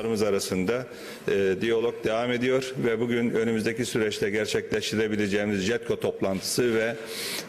kurumlarımız arasında e, diyalog devam ediyor ve bugün önümüzdeki süreçte gerçekleştirebileceğimiz JETKO toplantısı ve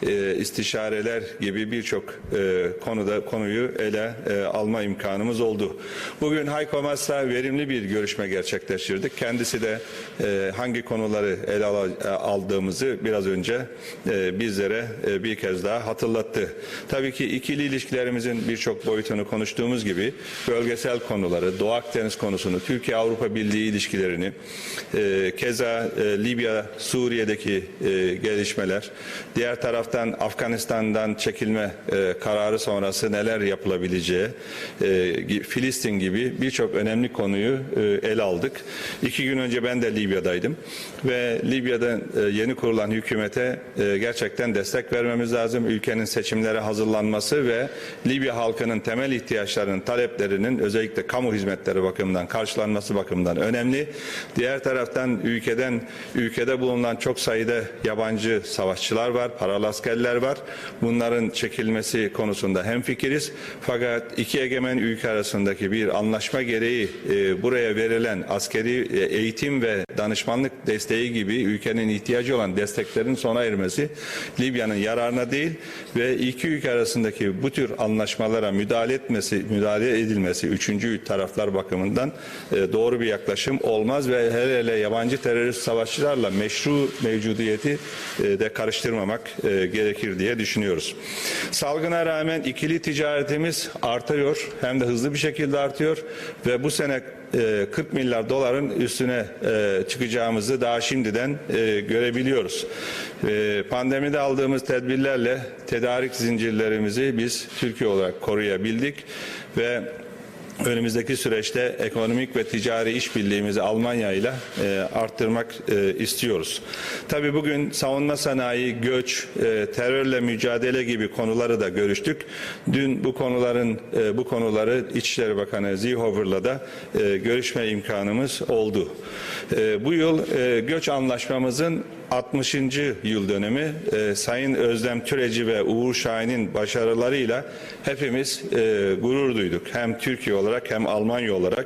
e, istişareler gibi birçok e, konuda konuyu ele e, alma imkanımız oldu. Bugün Hayko Maas'la verimli bir görüşme gerçekleştirdik. Kendisi de e, hangi konuları ele ala- e, aldığımızı biraz önce e, bizlere e, bir kez daha hatırlattı. Tabii ki ikili ilişkilerimizin birçok boyutunu konuştuğumuz gibi bölgesel konuları, Doğu Akdeniz konusunu, Türkiye-Avrupa Birliği ilişkilerini, e, keza e, Libya, Suriye'deki e, gelişmeler, diğer taraftan Afganistan'dan çekilme e, kararı sonrası neler yapılabileceği, e, Filistin gibi birçok önemli konuyu e, ele aldık. İki gün önce ben de Libya'daydım ve Libya'da e, yeni kurulan hükümete e, gerçekten destek vermemiz lazım. Ülkenin seçimlere hazırlanması ve Libya halkının temel ihtiyaçlarının, taleplerinin özellikle kamu hizmetleri bakımından, karşılanması bakımından önemli. Diğer taraftan ülkeden ülkede bulunan çok sayıda yabancı savaşçılar var, paralı askerler var. Bunların çekilmesi konusunda hemfikiriz. Fakat iki egemen ülke arasındaki bir anlaşma gereği e, buraya verilen askeri e, eğitim ve danışmanlık desteği gibi ülkenin ihtiyacı olan desteklerin sona ermesi Libya'nın yararına değil ve iki ülke arasındaki bu tür anlaşmalara müdahale etmesi, müdahale edilmesi üçüncü taraflar bakımından e, doğru bir yaklaşım olmaz ve hele hele yabancı terörist savaşçılarla meşru mevcudiyeti e, de karıştırmamak e, gerekir diye düşünüyoruz. Salgına rağmen ikili ticaretimiz artıyor hem de hızlı bir şekilde artıyor ve bu sene e, 40 milyar doların üstüne çıkacağımızı daha şimdiden görebiliyoruz. Pandemide aldığımız tedbirlerle tedarik zincirlerimizi biz Türkiye olarak koruyabildik ve önümüzdeki süreçte ekonomik ve ticari işbirliğimizi Almanya ile e, arttırmak e, istiyoruz. Tabii bugün savunma sanayi, göç, e, terörle mücadele gibi konuları da görüştük. Dün bu konuların e, bu konuları İçişleri Bakanı Seehofer'la da e, görüşme imkanımız oldu. E, bu yıl e, göç anlaşmamızın 60. yıl dönemi e, Sayın Özlem Türeci ve Uğur Şahin'in başarılarıyla hepimiz e, gurur duyduk. Hem Türkiye olarak hem Almanya olarak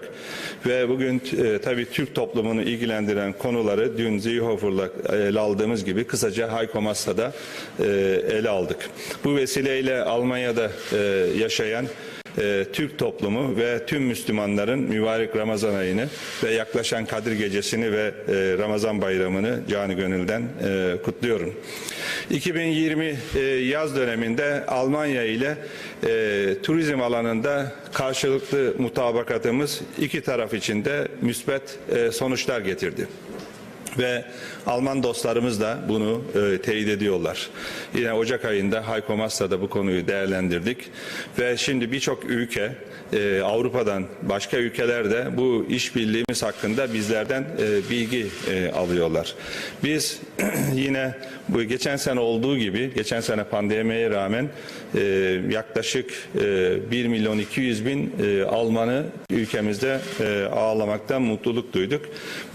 ve bugün e, tabii Türk toplumunu ilgilendiren konuları dün Seehofer'la ele aldığımız gibi kısaca Hayko Massa'da e, ele aldık. Bu vesileyle Almanya'da e, yaşayan e, Türk toplumu ve tüm Müslümanların mübarek Ramazan ayını ve yaklaşan Kadir Gecesi'ni ve e, Ramazan bayramını canı gönülden e, kutluyorum. 2020 e, yaz döneminde Almanya ile e, turizm alanında karşılıklı mutabakatımız iki taraf için de müsbet e, sonuçlar getirdi ve Alman dostlarımız da bunu e, teyit ediyorlar. Yine Ocak ayında Hayko Massa'da bu konuyu değerlendirdik ve şimdi birçok ülke e, Avrupa'dan başka ülkeler de bu işbirliğimiz hakkında bizlerden e, bilgi e, alıyorlar. Biz yine bu geçen sene olduğu gibi geçen sene pandemiye rağmen e, yaklaşık e, 1 milyon 200 bin e, Almanı ülkemizde e, ağlamaktan mutluluk duyduk.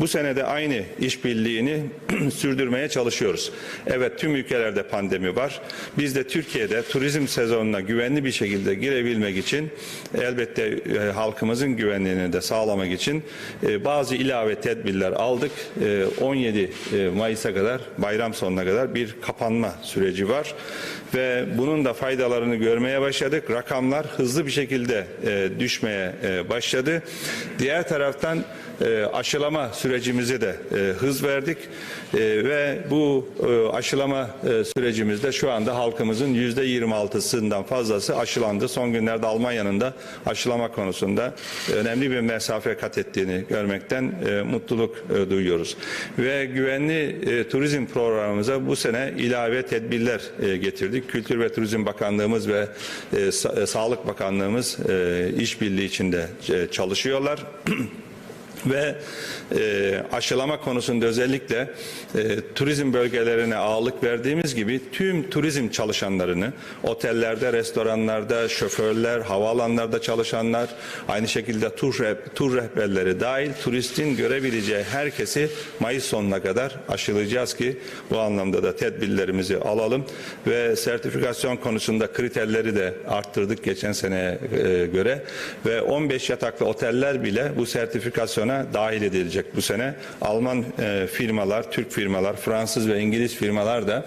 Bu sene de aynı işbirliğini sürdürmeye çalışıyoruz. Evet tüm ülkelerde pandemi var. Biz de Türkiye'de turizm sezonuna güvenli bir şekilde girebilmek için elbette e, halkımızın güvenliğini de sağlamak için e, bazı ilave tedbirler aldık. E, 17 e, Mayıs'a kadar bayram sonuna kadar bir kapanma süreci var ve bunun da faydalarını görmeye başladık. Rakamlar hızlı bir şekilde e, düşmeye e, başladı. Diğer taraftan e, aşılama sürecimize de e, hız verdik E, ve bu e, aşılama e, sürecimizde şu anda halkımızın yüzde 26'sından fazlası aşılandı. Son günlerde Almanya'nın da aşılama konusunda önemli bir mesafe kat ettiğini görmekten e, mutluluk e, duyuyoruz. Ve güvenli e, turizm programımıza bu sene ilave tedbirler e, getirdik. Kültür ve Turizm Bakanlığımız ve e, Sa- e, Sağlık Bakanlığımız e, işbirliği içinde e, çalışıyorlar. ve e, aşılama konusunda özellikle e, turizm bölgelerine ağırlık verdiğimiz gibi tüm turizm çalışanlarını otellerde, restoranlarda, şoförler, havaalanlarda çalışanlar, aynı şekilde tur, tur rehberleri dahil turistin görebileceği herkesi Mayıs sonuna kadar aşılayacağız ki bu anlamda da tedbirlerimizi alalım. Ve sertifikasyon konusunda kriterleri de arttırdık geçen seneye e, göre. Ve 15 yataklı oteller bile bu sertifikasyona dahil edilecek bu sene. Alman e, firmalar, Türk firmalar, Fransız ve İngiliz firmalar da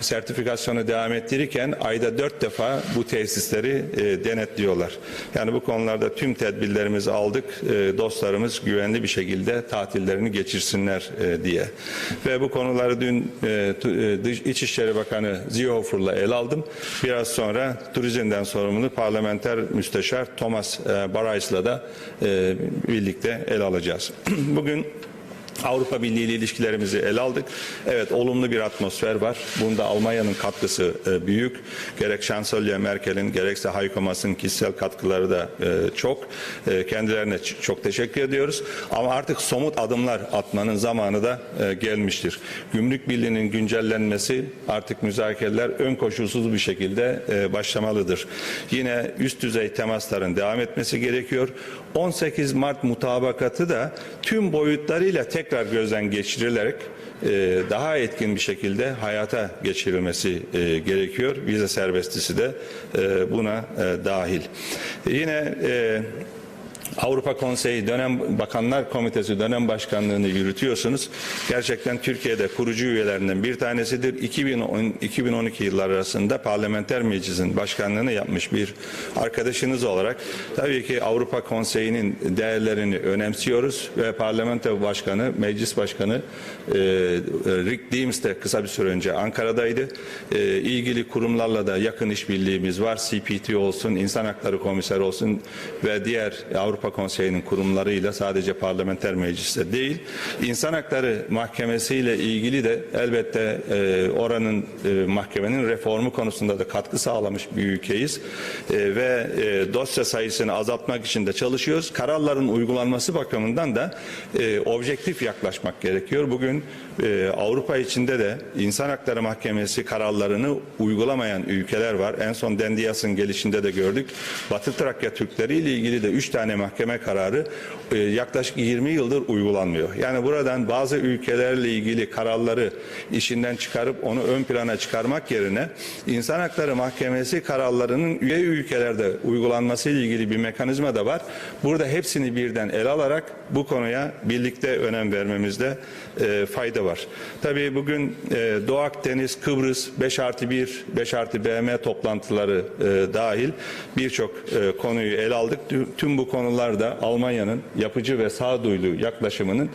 sertifikasyonu devam ettirirken ayda dört defa bu tesisleri e, denetliyorlar. Yani bu konularda tüm tedbirlerimizi aldık. E, dostlarımız güvenli bir şekilde tatillerini geçirsinler diye. Ve bu konuları dün İçişleri Bakanı Seehofer'la ele aldım. Biraz sonra turizmden sorumlu parlamenter müsteşar Thomas Barais'la da birlikte ele alacağız. Bugün Avrupa Birliği ile ilişkilerimizi ele aldık. Evet olumlu bir atmosfer var. Bunda Almanya'nın katkısı e, büyük. Gerek Şansölye Merkel'in gerekse Heiko Maas'ın kişisel katkıları da e, çok. E, kendilerine çok teşekkür ediyoruz. Ama artık somut adımlar atmanın zamanı da e, gelmiştir. Gümrük Birliği'nin güncellenmesi artık müzakereler ön koşulsuz bir şekilde e, başlamalıdır. Yine üst düzey temasların devam etmesi gerekiyor. 18 Mart mutabakatı da tüm boyutlarıyla tekrar gözden geçirilerek e, daha etkin bir şekilde hayata geçirilmesi e, gerekiyor. Vize serbestisi de e, buna dahil. Yine Avrupa Konseyi Dönem Bakanlar Komitesi dönem başkanlığını yürütüyorsunuz. Gerçekten Türkiye'de kurucu üyelerinden bir tanesidir. 2010, 2012 yıllar arasında Parlamenter Meclis'in başkanlığını yapmış bir arkadaşınız olarak tabii ki Avrupa Konseyi'nin değerlerini önemsiyoruz ve Parlamento Başkanı, Meclis Başkanı e, Rick Deems de kısa bir süre önce Ankara'daydı. E, ilgili kurumlarla da yakın işbirliğimiz var. CPT olsun, İnsan Hakları Komiseri olsun ve diğer Avrupa Konseyi'nin kurumlarıyla sadece parlamenter mecliste değil, İnsan Hakları Mahkemesi ile ilgili de elbette e, oranın e, mahkemenin reformu konusunda da katkı sağlamış bir ülkeyiz E, ve e, dosya sayısını azaltmak için de çalışıyoruz. Kararların uygulanması bakımından da e, objektif yaklaşmak gerekiyor. Bugün e, Avrupa içinde de İnsan Hakları Mahkemesi kararlarını uygulamayan ülkeler var. En son Dendiyas'ın gelişinde de gördük. Batı Trakya Türkleri ile ilgili de 3 tane mahkeme kararı e, yaklaşık 20 yıldır uygulanmıyor. Yani buradan bazı ülkelerle ilgili kararları işinden çıkarıp onu ön plana çıkarmak yerine İnsan Hakları Mahkemesi kararlarının üye ülkelerde uygulanması ile ilgili bir mekanizma da var. Burada hepsini birden ele alarak bu konuya birlikte önem vermemizde e, fayda var. Tabii bugün e, Doğu Akdeniz, Kıbrıs 5 artı 1, 5 artı BM toplantıları e, dahil birçok e, konuyu ele aldık. Tüm- bu konularda Almanya'nın yapıcı ve sağduyulu yaklaşımının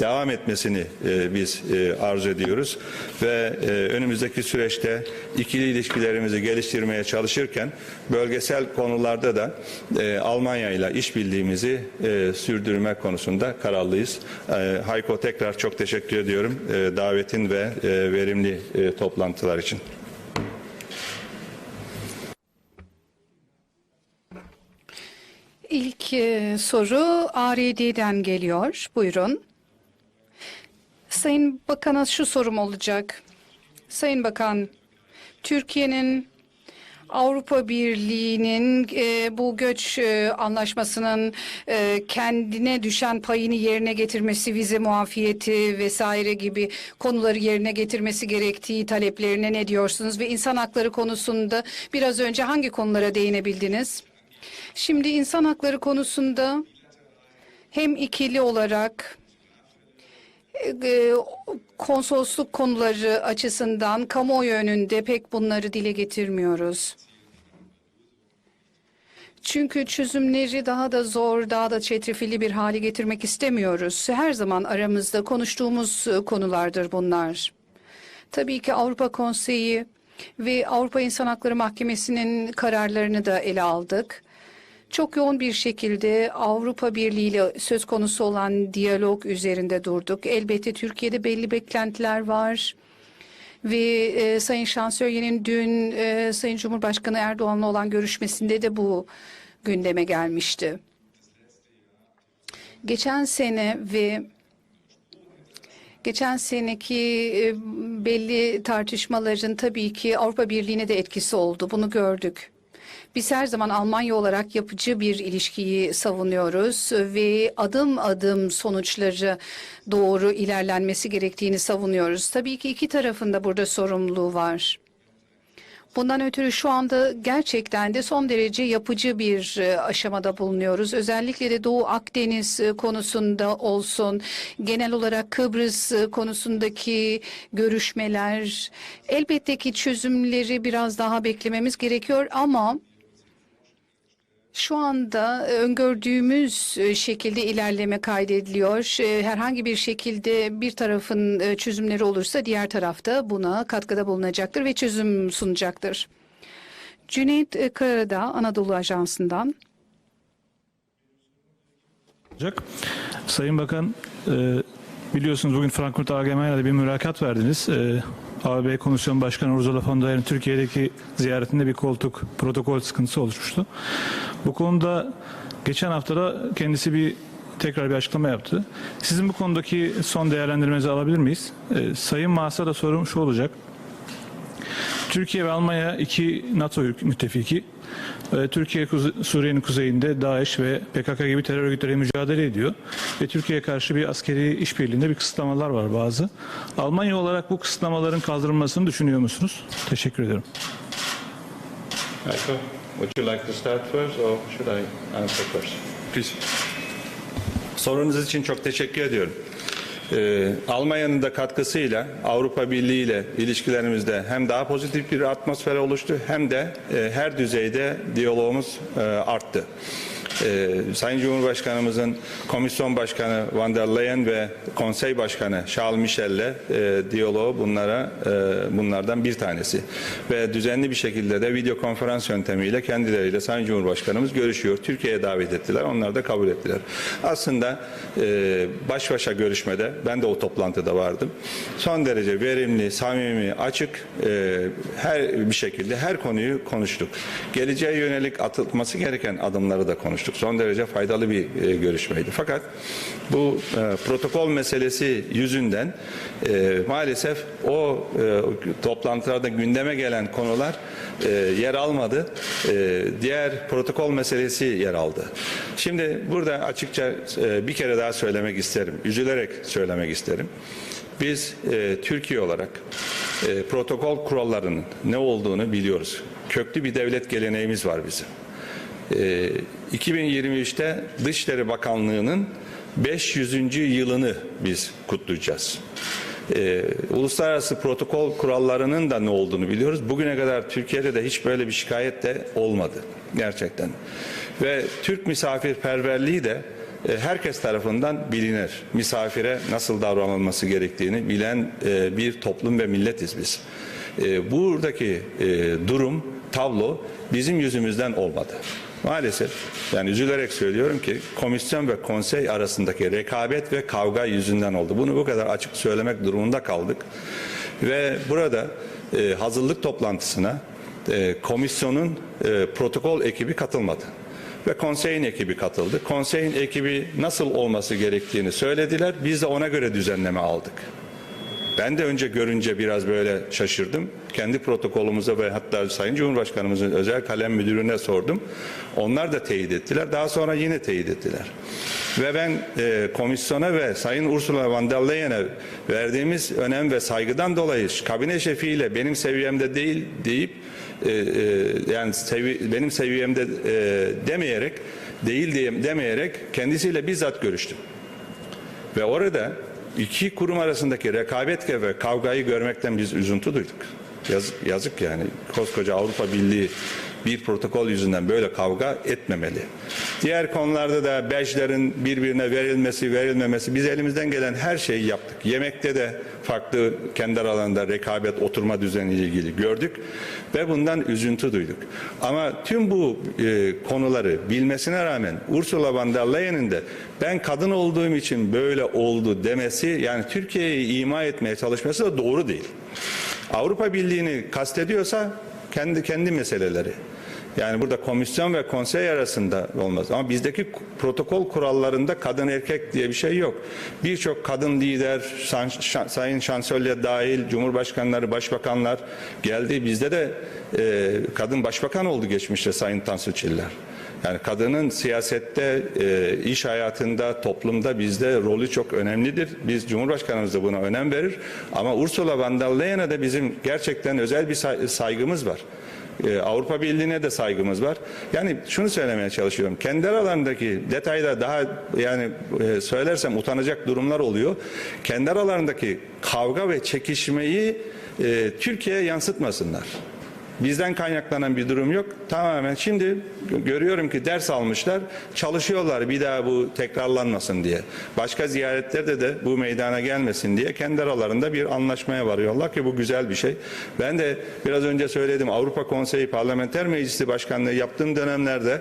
devam etmesini e, biz e, arzu ediyoruz ve e, önümüzdeki süreçte ikili ilişkilerimizi geliştirmeye çalışırken bölgesel konularda da e, Almanya ile işbirliğimizi e, sürdürme konusunda kararlıyız. E, Hayko tekrar çok teşekkür ediyorum e, davetin ve e, verimli e, toplantılar için. İlk e, soru ARD'den geliyor. Buyurun. Sayın Bakan'a şu sorum olacak. Sayın Bakan, Türkiye'nin Avrupa Birliği'nin e, bu göç e, anlaşmasının e, kendine düşen payını yerine getirmesi, vize muafiyeti vesaire gibi konuları yerine getirmesi gerektiği taleplerine ne diyorsunuz? Ve insan hakları konusunda biraz önce hangi konulara değinebildiniz? Şimdi insan hakları konusunda hem ikili olarak e, konsolosluk konuları açısından kamuoyu önünde pek bunları dile getirmiyoruz. Çünkü çözümleri daha da zor, daha da çetrefilli bir hale getirmek istemiyoruz. Her zaman aramızda konuştuğumuz e, konulardır bunlar. Tabii ki Avrupa Konseyi ve Avrupa İnsan Hakları Mahkemesi'nin kararlarını da ele aldık. Çok yoğun bir şekilde Avrupa Birliği ile söz konusu olan diyalog üzerinde durduk. Elbette Türkiye'de belli beklentiler var. Ve e, Sayın Şansölye'nin dün e, Sayın Cumhurbaşkanı Erdoğan'la olan görüşmesinde de bu gündeme gelmişti. Geçen sene ve geçen seneki e, belli tartışmaların tabii ki Avrupa Birliği'ne de etkisi oldu. Bunu gördük. Biz her zaman Almanya olarak yapıcı bir ilişkiyi savunuyoruz ve adım adım sonuçları doğru ilerlenmesi gerektiğini savunuyoruz. Tabii ki iki tarafında burada sorumluluğu var. Bundan ötürü şu anda gerçekten de son derece yapıcı bir e, aşamada bulunuyoruz. Özellikle de Doğu Akdeniz e, konusunda olsun, genel olarak Kıbrıs e, konusundaki görüşmeler, elbette ki çözümleri biraz daha beklememiz gerekiyor ama şu anda e, öngördüğümüz e, şekilde ilerleme kaydediliyor. E, Herhangi bir şekilde bir tarafın çözümleri olursa diğer tarafta buna katkıda bulunacaktır ve çözüm sunacaktır. Cüneyt Karadağ Anadolu Ajansı'ndan. Sayın Bakan biliyorsunuz bugün Frankfurt Allgemeine'de bir mülakat verdiniz. AB Komisyon Başkanı Ursula von der Leyen Türkiye'deki ziyaretinde bir koltuk protokol sıkıntısı oluşmuştu. Bu konuda geçen haftada kendisi bir tekrar bir açıklama yaptı. Sizin bu konudaki son değerlendirmenizi alabilir miyiz? E, Sayın Maas'a da sorum şu olacak. Türkiye ve Almanya iki NATO müttefiki. Ee, Türkiye Suriye'nin kuzeyinde DAEŞ ve PKK gibi terör örgütleriyle mücadele ediyor. Ve Türkiye'ye karşı bir askeri işbirliğinde bir kısıtlamalar var bazı. Almanya olarak bu kısıtlamaların kaldırılmasını düşünüyor musunuz? Teşekkür ederim. Michael, would you like to start first or should I answer first? Please. Sorunuz için çok teşekkür ediyorum. Ee, Almanya'nın da katkısıyla Avrupa Birliği ile ilişkilerimizde hem daha pozitif bir atmosfer oluştu hem de e, her düzeyde diyalogumuz e, arttı. Ee, Sayın Cumhurbaşkanımızın Komisyon Başkanı Van der Leyen ve Konsey Başkanı Charles Michel'le e, diyaloğu bunlara e, bunlardan bir tanesi. Ve düzenli bir şekilde de video konferans yöntemiyle kendileriyle Sayın Cumhurbaşkanımız görüşüyor. Türkiye'ye davet ettiler. Onlar da kabul ettiler. Aslında e, baş başa görüşmede ben de o toplantıda vardım. Son derece verimli, samimi, açık e, her bir şekilde her konuyu konuştuk. Geleceğe yönelik atılması gereken adımları da konuştuk. Son derece faydalı bir e, görüşmeydi. Fakat bu e, protokol meselesi yüzünden e, maalesef o e, toplantılarda gündeme gelen konular e, yer almadı. E, diğer protokol meselesi yer aldı. Şimdi burada açıkça e, bir kere daha söylemek isterim. Üzülerek söylemek isterim. Biz e, Türkiye olarak e, protokol kurallarının ne olduğunu biliyoruz. Köklü bir devlet geleneğimiz var bizim. E, 2023'te Dışişleri Bakanlığı'nın 500. yılını biz kutlayacağız. Ee, uluslararası protokol kurallarının da ne olduğunu biliyoruz. Bugüne kadar Türkiye'de de hiç böyle bir şikayet de olmadı gerçekten. Ve Türk misafirperverliği de e, herkes tarafından bilinir. Misafire nasıl davranılması gerektiğini bilen e, bir toplum ve milletiz biz. E, buradaki e, durum, tablo bizim yüzümüzden olmadı. Maalesef yani üzülerek söylüyorum ki komisyon ve konsey arasındaki rekabet ve kavga yüzünden oldu. Bunu bu kadar açık söylemek durumunda kaldık. Ve burada e, hazırlık toplantısına e, komisyonun e, protokol ekibi katılmadı ve konseyin ekibi katıldı. Konseyin ekibi nasıl olması gerektiğini söylediler. Biz de ona göre düzenleme aldık. Ben de önce görünce biraz böyle şaşırdım. Kendi protokolümüze ve hatta Sayın Cumhurbaşkanımızın özel kalem müdürüne sordum. Onlar da teyit ettiler. Daha sonra yine teyit ettiler. Ve ben e, komisyona ve Sayın Ursula von der Leyen'e verdiğimiz önem ve saygıdan dolayı kabine şefiyle benim seviyemde değil deyip e, e, yani sevi- benim seviyemde e, demeyerek değil diye demeyerek kendisiyle bizzat görüştüm. Ve orada iki kurum arasındaki rekabet ve kavgayı görmekten biz üzüntü duyduk. Yazık, yazık yani. Koskoca Avrupa Birliği bir protokol yüzünden böyle kavga etmemeli. Diğer konularda da bejlerin birbirine verilmesi, verilmemesi biz elimizden gelen her şeyi yaptık. Yemekte de farklı kendi aralarında rekabet oturma düzeniyle ilgili gördük ve bundan üzüntü duyduk. Ama tüm bu e, konuları bilmesine rağmen Ursula von der Leyen'in de ben kadın olduğum için böyle oldu demesi yani Türkiye'yi ima etmeye çalışması da doğru değil. Avrupa Birliği'ni kastediyorsa kendi kendi meseleleri. Yani burada komisyon ve konsey arasında olmaz. Ama bizdeki protokol kurallarında kadın erkek diye bir şey yok. Birçok kadın lider, sayın şansölye dahil, cumhurbaşkanları, başbakanlar geldi. Bizde de e, kadın başbakan oldu geçmişte sayın Tansu Çiller. Yani kadının siyasette, e, iş hayatında, toplumda bizde rolü çok önemlidir. Biz Cumhurbaşkanımız da buna önem verir. Ama Ursula von der Leyen'e de bizim gerçekten özel bir say- saygımız var. E, Avrupa Birliği'ne de saygımız var. Yani şunu söylemeye çalışıyorum. Kendi aralarındaki detayda daha yani e, söylersem utanacak durumlar oluyor. Kendi aralarındaki kavga ve çekişmeyi e, Türkiye'ye yansıtmasınlar. Bizden kaynaklanan bir durum yok. Tamamen şimdi görüyorum ki ders almışlar, çalışıyorlar bir daha bu tekrarlanmasın diye. Başka ziyaretlerde de bu meydana gelmesin diye kendi aralarında bir anlaşmaya varıyorlar ki bu güzel bir şey. Ben de biraz önce söyledim Avrupa Konseyi Parlamenter Meclisi Başkanlığı yaptığım dönemlerde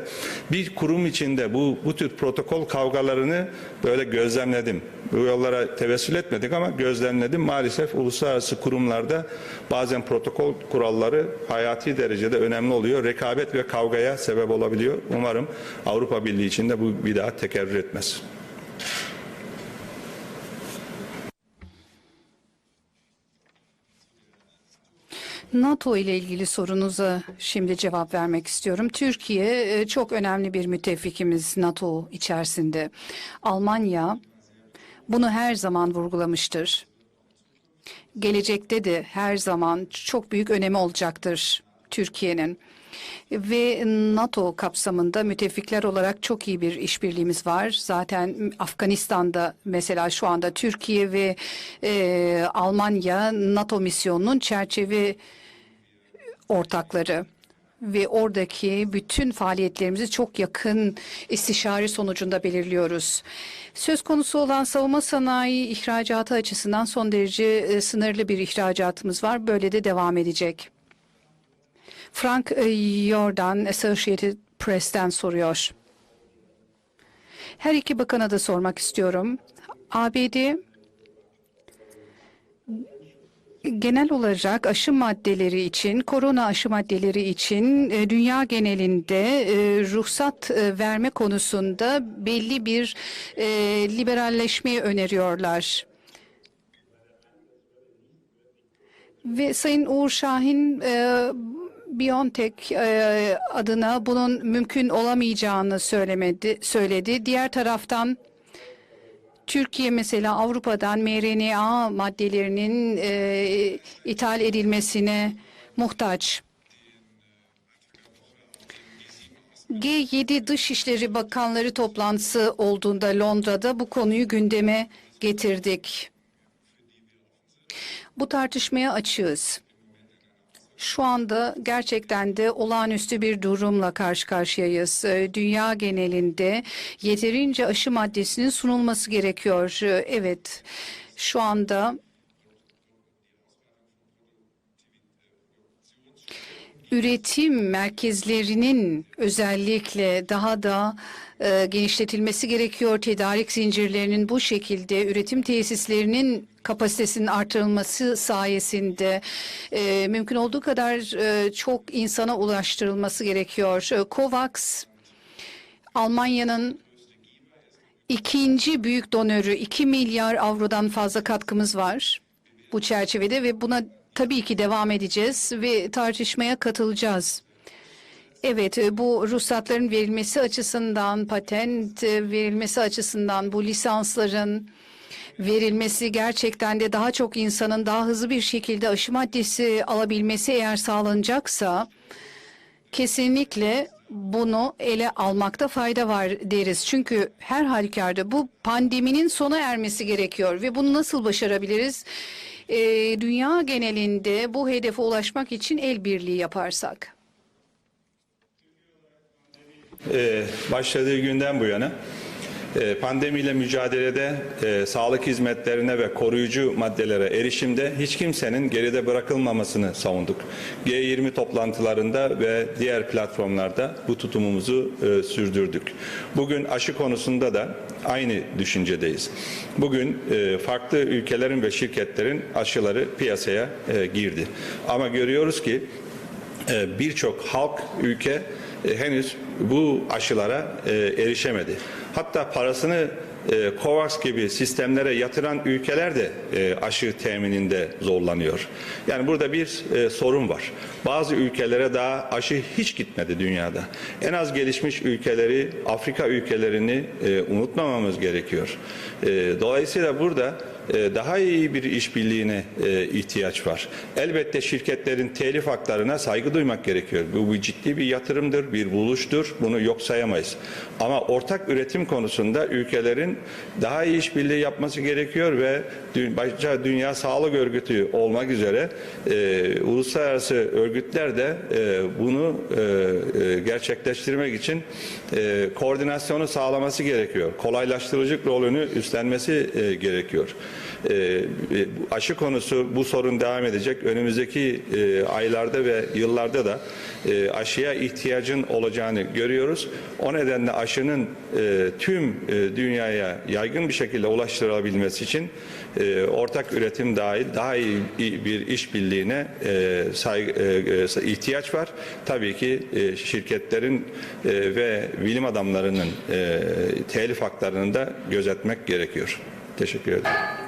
bir kurum içinde bu bu tür protokol kavgalarını böyle gözlemledim. Bu yollara tevessül etmedik ama gözlemledim. Maalesef uluslararası kurumlarda bazen protokol kuralları hayati derecede önemli oluyor. Rekabet ve kavgaya sebep olabiliyor. Umarım Avrupa Birliği içinde bu bir daha tekerrür etmez. NATO ile ilgili sorunuza şimdi cevap vermek istiyorum. Türkiye e, çok önemli bir müttefikimiz NATO içerisinde. Almanya bunu her zaman vurgulamıştır. Gelecekte de her zaman çok büyük önemi olacaktır Türkiye'nin. Ve NATO kapsamında müttefikler olarak çok iyi bir işbirliğimiz var. Zaten Afganistan'da mesela şu anda Türkiye ve e, Almanya NATO misyonunun çerçeve ortakları ve oradaki bütün faaliyetlerimizi çok yakın istişare sonucunda belirliyoruz. Söz konusu olan savunma sanayi ihracatı açısından son derece e, sınırlı bir ihracatımız var. Böyle de devam edecek. Frank e, Jordan Associated Press'ten soruyor. Her iki bakana da sormak istiyorum. ABD genel olarak aşı maddeleri için, korona aşı maddeleri için e, dünya genelinde e, ruhsat e, verme konusunda belli bir liberalleşmeyi öneriyorlar. Ve Sayın Uğur Şahin BioNTech adına bunun mümkün olamayacağını söylemedi, söyledi. Diğer taraftan Türkiye mesela Avrupa'dan mRNA maddelerinin e, ithal edilmesine muhtaç. G7 Dışişleri Bakanları toplantısı olduğunda Londra'da bu konuyu gündeme getirdik. Bu tartışmaya açığız. Şu anda gerçekten de olağanüstü bir durumla karşı karşıyayız. Ee, Dünya genelinde yeterince aşı maddesinin sunulması gerekiyor. Ee, Evet, şu anda üretim merkezlerinin özellikle daha da e, genişletilmesi gerekiyor. Tedarik zincirlerinin bu şekilde üretim tesislerinin kapasitesinin artırılması sayesinde e, mümkün olduğu kadar e, çok insana ulaştırılması gerekiyor. E, COVAX Almanya'nın ikinci büyük donörü 2 milyar avrodan fazla katkımız var bu çerçevede ve buna tabii ki devam edeceğiz ve tartışmaya katılacağız. Evet, e, bu ruhsatların verilmesi açısından, patent e, verilmesi açısından bu lisansların verilmesi gerçekten de daha çok insanın daha hızlı bir şekilde aşı maddesi alabilmesi eğer sağlanacaksa kesinlikle bunu ele almakta fayda var deriz. Çünkü her halükarda bu pandeminin sona ermesi gerekiyor ve bunu nasıl başarabiliriz? Ee, dünya genelinde bu hedefe ulaşmak için el birliği yaparsak. Ee, başladığı günden bu yana e, pandemiyle mücadelede e, sağlık hizmetlerine ve koruyucu maddelere erişimde hiç kimsenin geride bırakılmamasını savunduk. G20 toplantılarında ve diğer platformlarda bu tutumumuzu e, sürdürdük. Bugün aşı konusunda da aynı düşüncedeyiz. Bugün e, farklı ülkelerin ve şirketlerin aşıları piyasaya e, girdi. Ama görüyoruz ki e, birçok halk, ülke e, henüz bu aşılara e, erişemedi. Hatta parasını e, COVAX gibi sistemlere yatıran ülkeler de e, aşı temininde zorlanıyor. Yani burada bir e, sorun var. Bazı ülkelere daha aşı hiç gitmedi dünyada. En az gelişmiş ülkeleri, Afrika ülkelerini e, unutmamamız gerekiyor. E, dolayısıyla burada daha iyi bir işbirliğine e, ihtiyaç var. Elbette şirketlerin telif haklarına saygı duymak gerekiyor. Bu bir ciddi bir yatırımdır, bir buluştur. Bunu yok sayamayız. Ama ortak üretim konusunda ülkelerin daha iyi işbirliği yapması gerekiyor ve başta Dünya Sağlık Örgütü olmak üzere e, uluslararası örgütler de e, bunu e, e, gerçekleştirmek için e, koordinasyonu sağlaması gerekiyor. Kolaylaştırıcı rolünü üstlenmesi e, gerekiyor. E, e, aşı konusu bu sorun devam edecek. Önümüzdeki e, aylarda ve yıllarda da e, aşıya ihtiyacın olacağını görüyoruz. O nedenle aşının tüm dünyaya yaygın bir şekilde ulaştırılabilmesi için ortak üretim dahil daha iyi bir işbirliğine ihtiyaç var. Tabii ki şirketlerin ve bilim adamlarının e, telif haklarını da gözetmek gerekiyor. Teşekkür ederim.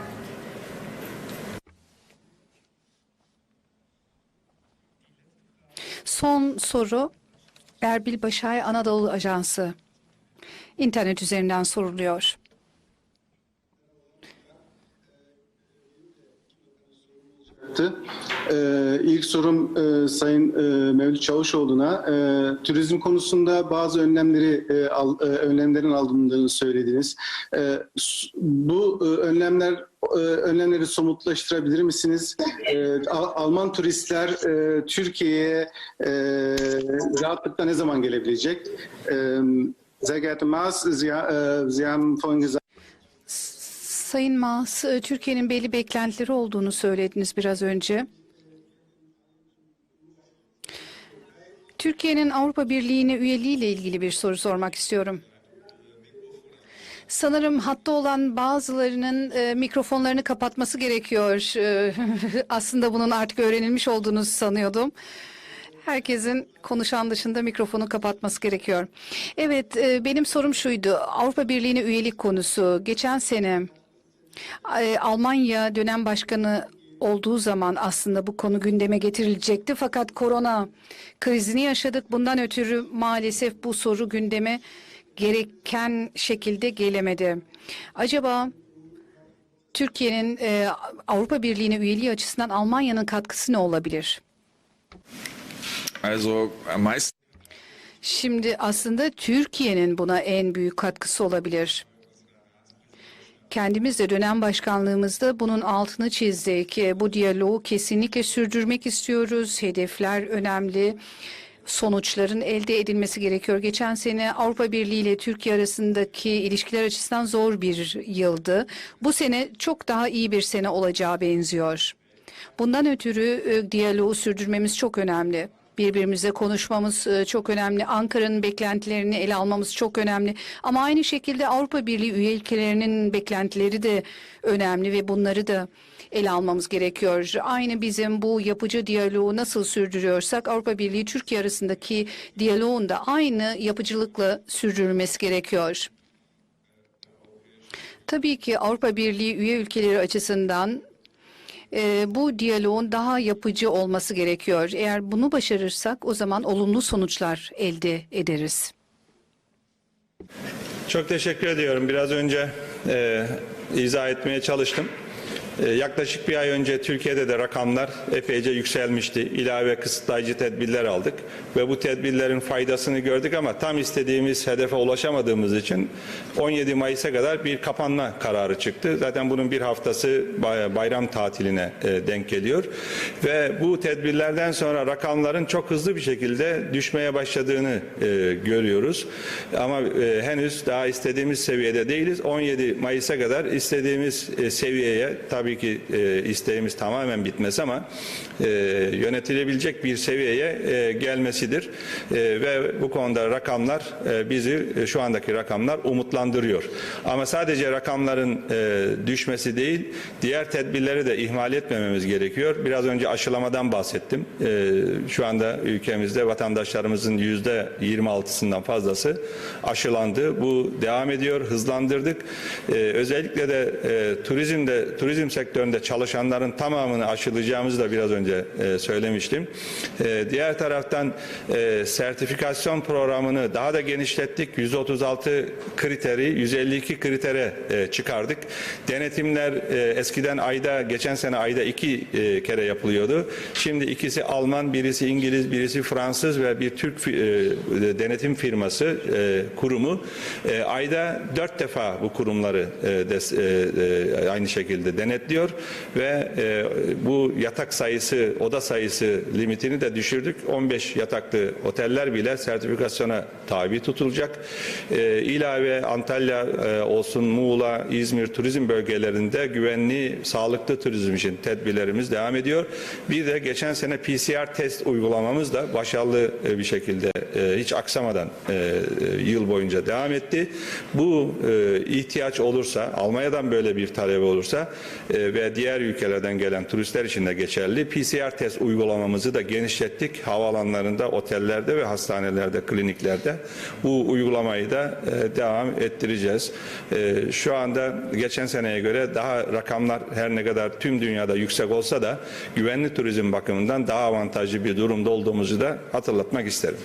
Son soru Erbil Başay Anadolu Ajansı. İnternet üzerinden soruluyor. Ee, ilk sorum e, Sayın e, Mevlüt Çavuşoğlu'na. E, turizm konusunda bazı önlemleri e, al, e, önlemlerin alındığını söylediniz. E, bu e, önlemler e, önlemleri somutlaştırabilir misiniz? E, Al- Alman turistler e, Türkiye'ye e, rahatlıkla ne zaman gelebilecek? E, Sehr geehrte Maas, Sie, e, Sie haben vorhin gesagt, Sayın Maas, e, Türkiye'nin belli beklentileri olduğunu söylediniz biraz önce. Türkiye'nin Avrupa Birliği'ne üyeliğiyle ilgili bir soru sormak istiyorum. Sanırım hatta olan bazılarının e, mikrofonlarını kapatması gerekiyor. E, aslında bunun artık öğrenilmiş olduğunu sanıyordum. Herkesin konuşan dışında mikrofonu kapatması gerekiyor. Evet, e, benim sorum şuydu. Avrupa Birliği'ne üyelik konusu. Geçen sene Almanya dönem başkanı olduğu zaman aslında bu konu gündeme getirilecekti. Fakat korona krizini yaşadık. Bundan ötürü maalesef bu soru gündeme gereken şekilde gelemedi. Acaba Türkiye'nin e, Avrupa Birliği'ne üyeliği açısından Almanya'nın katkısı ne olabilir? Also Şimdi aslında Türkiye'nin buna en büyük katkısı olabilir. Kendimiz de dönem başkanlığımızda bunun altını çizdik. E, Bu diyaloğu kesinlikle sürdürmek istiyoruz. Hedefler önemli. Sonuçların elde edilmesi gerekiyor. Geçen sene Avrupa Birliği ile Türkiye arasındaki ilişkiler açısından zor bir yıldı. Bu sene çok daha iyi bir sene olacağı benziyor. Bundan ötürü e, diyaloğu sürdürmemiz çok önemli. Birbirimizle konuşmamız e, çok önemli. Ankara'nın beklentilerini ele almamız çok önemli. Ama aynı şekilde Avrupa Birliği üye ülkelerinin beklentileri de önemli ve bunları da ele almamız gerekiyor. Aynı bizim bu yapıcı diyaloğu nasıl sürdürüyorsak Avrupa Birliği Türkiye arasındaki diyaloğun da aynı yapıcılıkla sürdürülmesi gerekiyor. Tabii ki Avrupa Birliği üye ülkeleri açısından e, bu diyaloğun daha yapıcı olması gerekiyor. Eğer bunu başarırsak o zaman olumlu sonuçlar elde ederiz. Çok teşekkür ediyorum. Biraz önce e, izah etmeye çalıştım. E, yaklaşık bir ay önce Türkiye'de de rakamlar epeyce yükselmişti. İlave kısıtlayıcı tedbirler aldık ve bu tedbirlerin faydasını gördük ama tam istediğimiz hedefe ulaşamadığımız için 17 Mayıs'a kadar bir kapanma kararı çıktı. Zaten bunun bir haftası bay- bayram tatiline e, denk geliyor ve bu tedbirlerden sonra rakamların çok hızlı bir şekilde düşmeye başladığını e, görüyoruz. Ama e, henüz daha istediğimiz seviyede değiliz. 17 Mayıs'a kadar istediğimiz seviyeye tabii tabii ki e, isteğimiz tamamen bitmez ama e, yönetilebilecek bir seviyeye e, gelmesidir. E, ve bu konuda rakamlar e, bizi e, şu andaki rakamlar umutlandırıyor. Ama sadece rakamların e, düşmesi değil, diğer tedbirleri de ihmal etmememiz gerekiyor. Biraz önce aşılamadan bahsettim. E, şu anda ülkemizde vatandaşlarımızın yüzde 26'sından fazlası aşılandı. Bu devam ediyor, hızlandırdık. E, özellikle de e, turizmde, turizm sektöründe çalışanların tamamını aşılayacağımızı da biraz önce e, söylemiştim. E, diğer taraftan e, sertifikasyon programını daha da genişlettik. 136 kriteri 152 kritere e, çıkardık. Denetimler e, eskiden ayda geçen sene ayda iki e, kere yapılıyordu. Şimdi ikisi Alman, birisi İngiliz, birisi Fransız ve bir Türk e, denetim firması e, kurumu e, ayda dört defa bu kurumları e, des- e, e, aynı şekilde denetliyor ve e, bu yatak sayısı, oda sayısı limitini de düşürdük. 15 yataklı oteller bile sertifikasyona tabi tutulacak. E, ilave Antalya e, olsun, Muğla, İzmir turizm bölgelerinde güvenli, sağlıklı turizm için tedbirlerimiz devam ediyor. Bir de geçen sene PCR test uygulamamız da başarılı e, bir şekilde e, hiç aksamadan e, e, yıl boyunca devam etti. Bu e, ihtiyaç olursa, Almanya'dan böyle bir talep olursa ve diğer ülkelerden gelen turistler için de geçerli. PCR test uygulamamızı da genişlettik. Havaalanlarında, otellerde ve hastanelerde, kliniklerde bu uygulamayı da e, devam ettireceğiz. E, şu anda geçen seneye göre daha rakamlar her ne kadar tüm dünyada yüksek olsa da güvenli turizm bakımından daha avantajlı bir durumda olduğumuzu da hatırlatmak isterim.